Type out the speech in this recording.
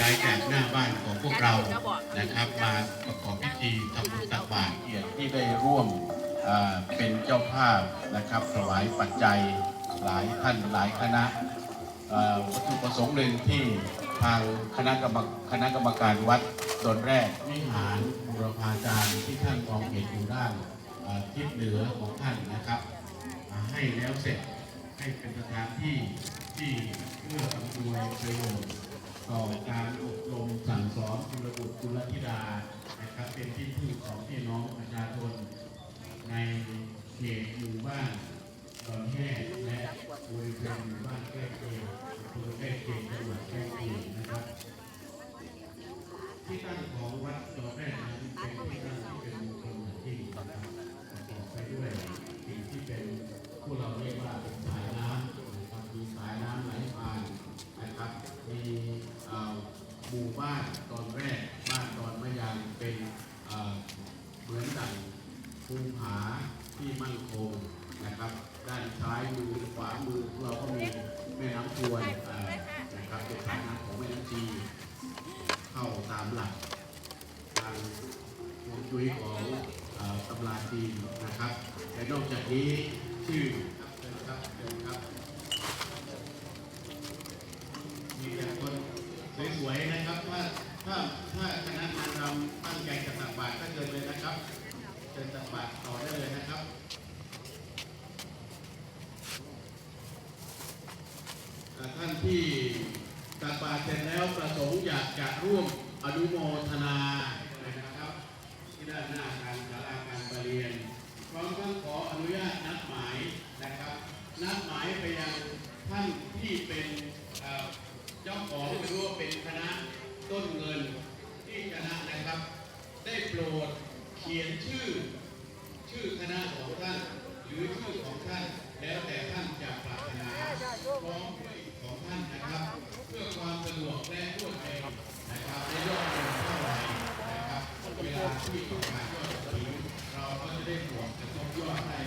ย้ายจากหน้าบ้านของพวกเรานะครับ มาประกอบพิธีทำบุญตักบาตรเกียรติที่ได้ร่วมเป็นเจ้าภาพนะครับถวายปัจจัยหลายท่านหลายคณะวัตถุประสงค์หนึ่งที่ทางคณะกรรมคณะกรรมการวัดตนแรกวิหารบุรพาจารย์ที่ท่านมองเห็นอยู่ด้านทิศเหนือของท่านนะครับให้แล้วเสร็จให้เป็นสถานที่ที่เพื่ออำนวยประโยชน์ ต่อการอบรมสั่งสอนกุลบุตรกุลธิดานะครับ เป็นที่พึ่งของพี่น้องประชาชนในเขตหมู่บ้านตอนแห่และบริเวณหมู่บ้านใกล้เคียงอำเภอใกล้เคียงจังหวัดใกล้เคียงนะครับ ที่ตั้งของวัดตอนแรกนั้นเป็นที่ตั้งที่เป็นมงคลอย่างยิ่งนะครับ หมู่บ้านตอนแรกบ้านตอนมะยางเป็นเหมือนดังภูผาที่มั่นคงนะครับ ด้านซ้ายมือขวามือเราก็มีแม่น้ำทวนนะครับเป็นสายน้ำของแม่น้ำจีเข้าตามหลักทางฮวงจุ้ยของตำราจีนนะครับและนอกจากนี้ชื่อครับเชิญครับเชิญครับ นะครับ ถ้าถ้าถ้าคณะนางรำตั้งใจจะตักบาตรก็เชิญเลยนะครับเชิญตักบาตรต่อได้เลยนะครับท่านที่ตักบาตรเสร็จแล้วประสงค์อยากจะร่วมอนุโมทนานะครับ ที่ด้านหน้าการศาลาการประเรียนพร้อมทั้งขออนุญาตนัดหมายนะครับ นัดหมายไปยังท่านที่เป็นเอ่อเจ้าของหรือว่าเป็นคณะ ต้นเงินที่คณะนะครับ ได้โปรดเขียนชื่อ ชื่อคณะของท่าน หรือชื่อของท่าน แล้วแต่ท่านจะปรารถนาพร้อมด้วยของท่านนะครับ เพื่อความสะดวกและรวดเร็วนะครับในยอดเงินเท่าไหร่นะครับเวลาที่ต้องการยอดกระถิ่นเราก็จะได้บวกจะต้องยอดได้